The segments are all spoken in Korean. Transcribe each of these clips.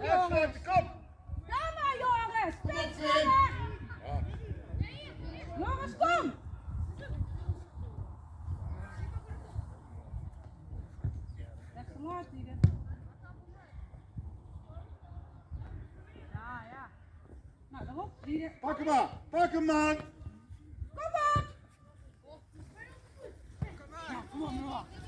Kom! Kom maar, Joris! Steeds sneller! Joris, kom! Rechtsomaat, Ieder. Ja, ja. Nou, daarop, Pak hem aan! Pak hem aan! Kom op! Kom op, kom op!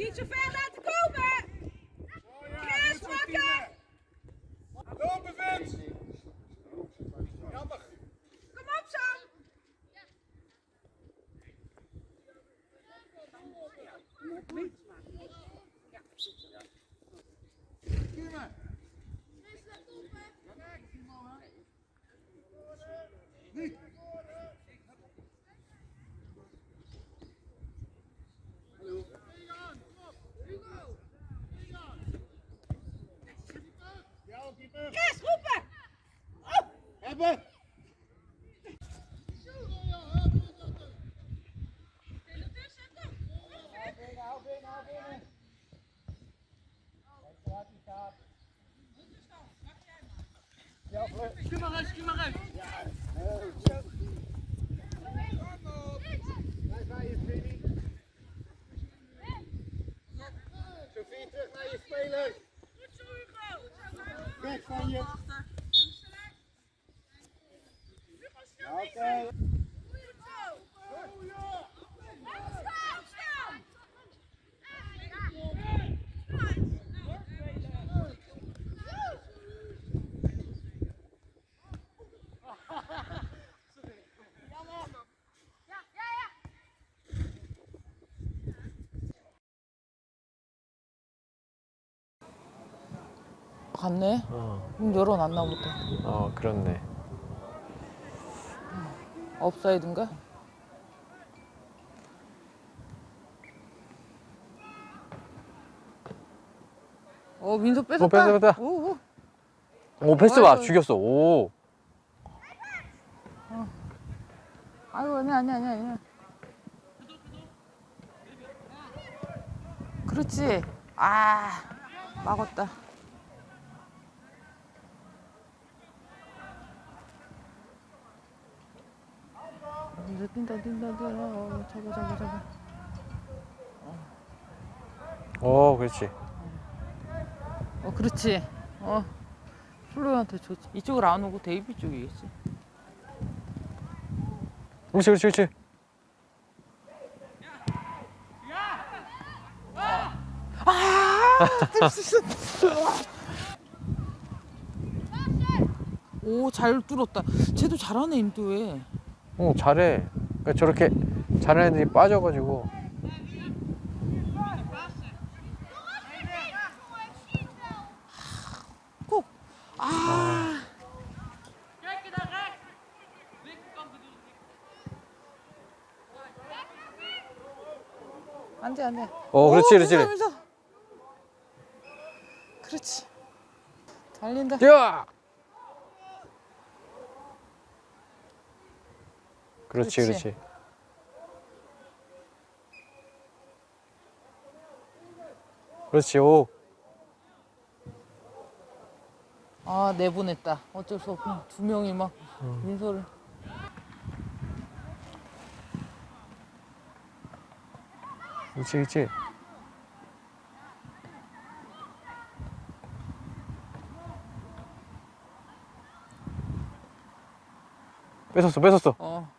Niet zo ver Ja, kom maar kom maar Kom op. Je, Sofie, terug naar je speler. Goed zo, Hugo. kijk van je. 갔네. 어, 문 열어놨나 보다. 어 그렇네. 업사이드인가? 어 민서 뺏었다. 뺐다, 뺐다. 오, 오. 오 패스 봐 아이고. 죽였어. 오. 아이고 아니야 아니야 아니야 아니야. 그렇지. 아 막았다. 뛴다 뛴다 뛴다 뛴다. 어, 잡아 잡아 잡아. 오 그렇지. 어 그렇지. 어 플로한테 좋지. 이쪽으로 안 오고 데이비 쪽이겠지. 그렇지 그렇지 그렇지. 오 잘 뚫었다. 쟤도 잘하네 임도에. 어 잘해. 그러니까 저렇게 잘하는 애들이 빠져가지고. 꼭. 아. 안돼 안돼. 어 그렇지 그렇지. 그렇지. 달린다. 뛰어. 그렇지. 그렇지 그렇지. 그렇지 오. 아 내보냈다. 어쩔 수 없고 두 명이 막 민서를. 그렇지 그렇지. 뺏었어 뺏었어. 어.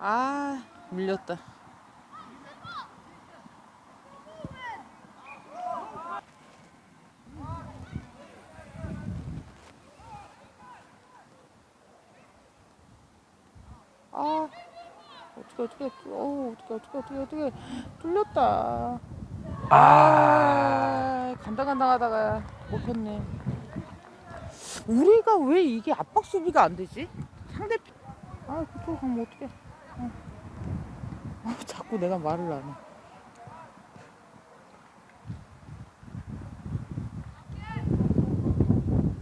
아 밀렸다. 아 어떻게 어떻게 어 어떻게 어떻게 어떻게 어떻게 뚫렸다. 아. 아 간다 간다 하다가 먹혔네. 우리가 왜 이게 압박 수비가 안 되지? 상대편 아 그쪽 가면 어떡해. 어. 아, 자꾸 내가 말을 안 해.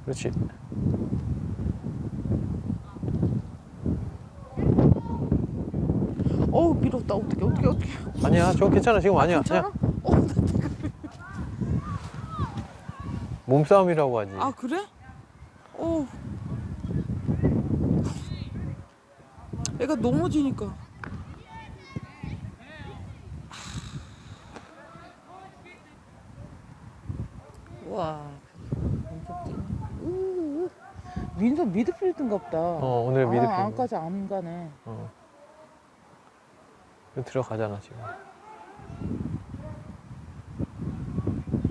그렇지. 어우 밀었다 어떻게 어떻게 어떻게 아니야, 저거 괜찮아. 지금 아니야. 괜찮아? 그냥 어, 몸싸움이라고 하지. 아 그래? 어. 애가 넘어지니까. 와. 우. 민석 미드필드인갑다. 어, 오늘 미드필드. 아, 안까지 안 가네. 어. 이거 들어가잖아 지금.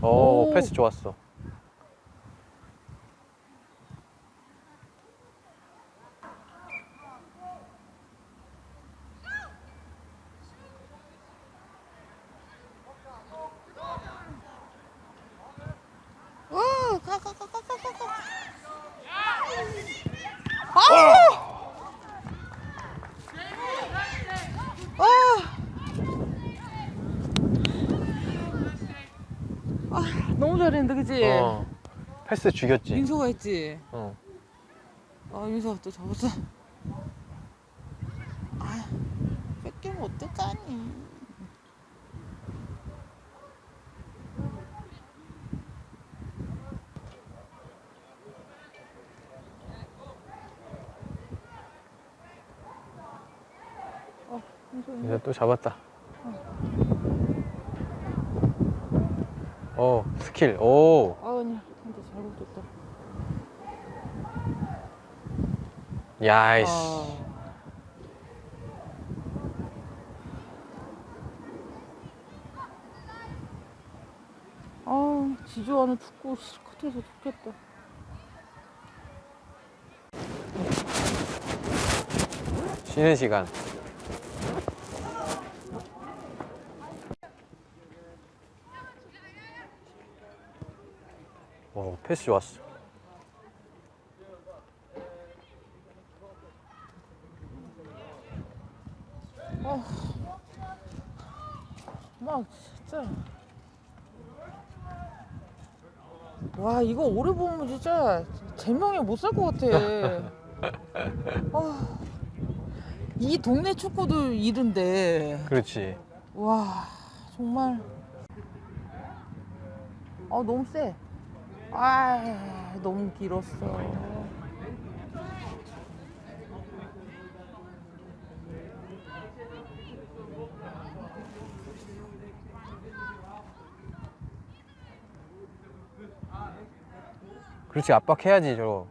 오, 오. 패스 좋았어. 어, 가, 가, 가, 가, 가, 가, 가. 아! 아! 아, 너무 잘 했는데, 그치? 어. 패스 죽였지. 민소가 했지? 어. 아, 민소가 또 잡았어. 아, 뺏기면 어떡하니? 어, 민소, 이제 또 잡았다. 오, 스킬. 오. 아, 아니, 근데 잘못 줬다. 야이씨. 아. 아, 지조하는 축구 실컷해서 좋겠다. 쉬는 시간. 오, 패스 좋았어. 막 진짜. 와, 이거 오래 보면 진짜 제명에 못살 것 같아. 아, 이 동네 축구도 이른데. 그렇지. 와 정말 아 너무 세. 아 너무 길었어. 그렇지, 압박해야지, 저거.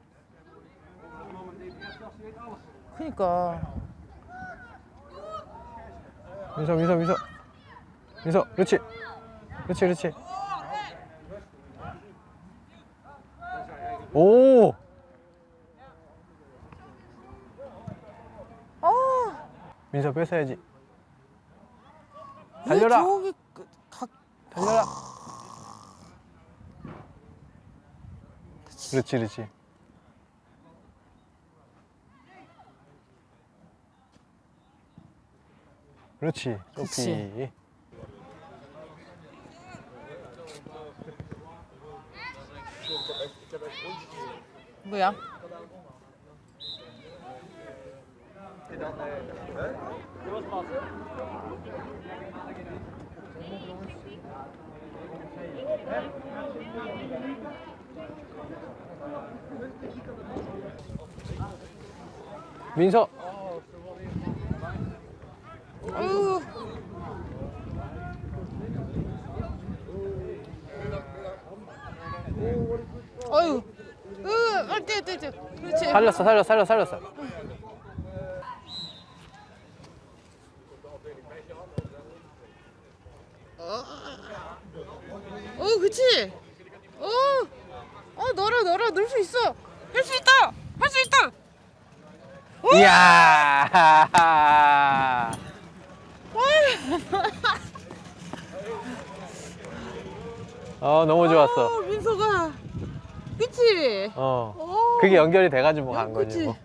그니까 민서, 민서, 민서. 민서, 그렇지. 그렇지, 그렇지. 오! 아 민서 뺏어야지. 왜 달려라. 저기 그- 각 달려라. 그렇지, 그렇지. 그렇지, 소피. 그치. 뭐야? 민서. 아 유. 아유. 으, 어때, 어때, 어때. 그렇지. 살렸어, 살렸어, 살렸어, 살렸어. 어, 그치? 어, 어, 너라, 너라, 넣을 수 있어. 할 수 있다! 할 수 있다! 이야. 어, 너무 좋았어. 어, 민서가. 그치? 어. 어, 그게 연결이 돼가지고 간 거지 그치? 뭐.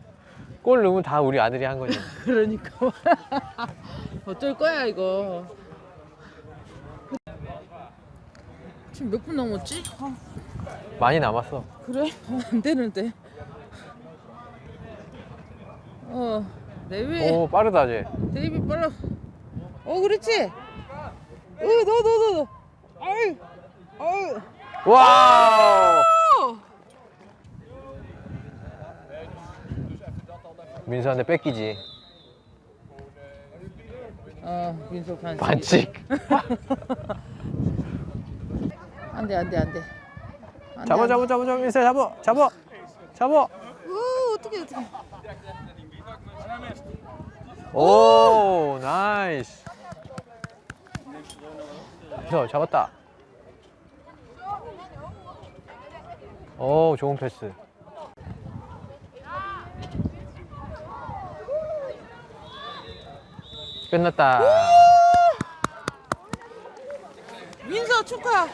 골 넣으면 다 우리 아들이 한 거지. 그러니까. 어쩔 거야, 이거. 지금 몇 분 남았지? 아, 많이 남았어. 그래? 어, 안 되는데. 어, 내외 오 빠르다 쟤. 데이비 빨라. 어, 그렇지. 어, 너, 너, 너, 너. 아이, 아이. 와우. 민수한테 뺏기지. 어, 민석 반칙. 반칙. 안 돼, 안 돼, 안 돼. 안 돼, 잡아. 잡아 잡아 잡아 민수 잡아 잡아 잡아. 우, 어떻게, 어떻게. 오 나이스. 민수 잡았다. 오 좋은 패스. 끝났다. 민서 축하.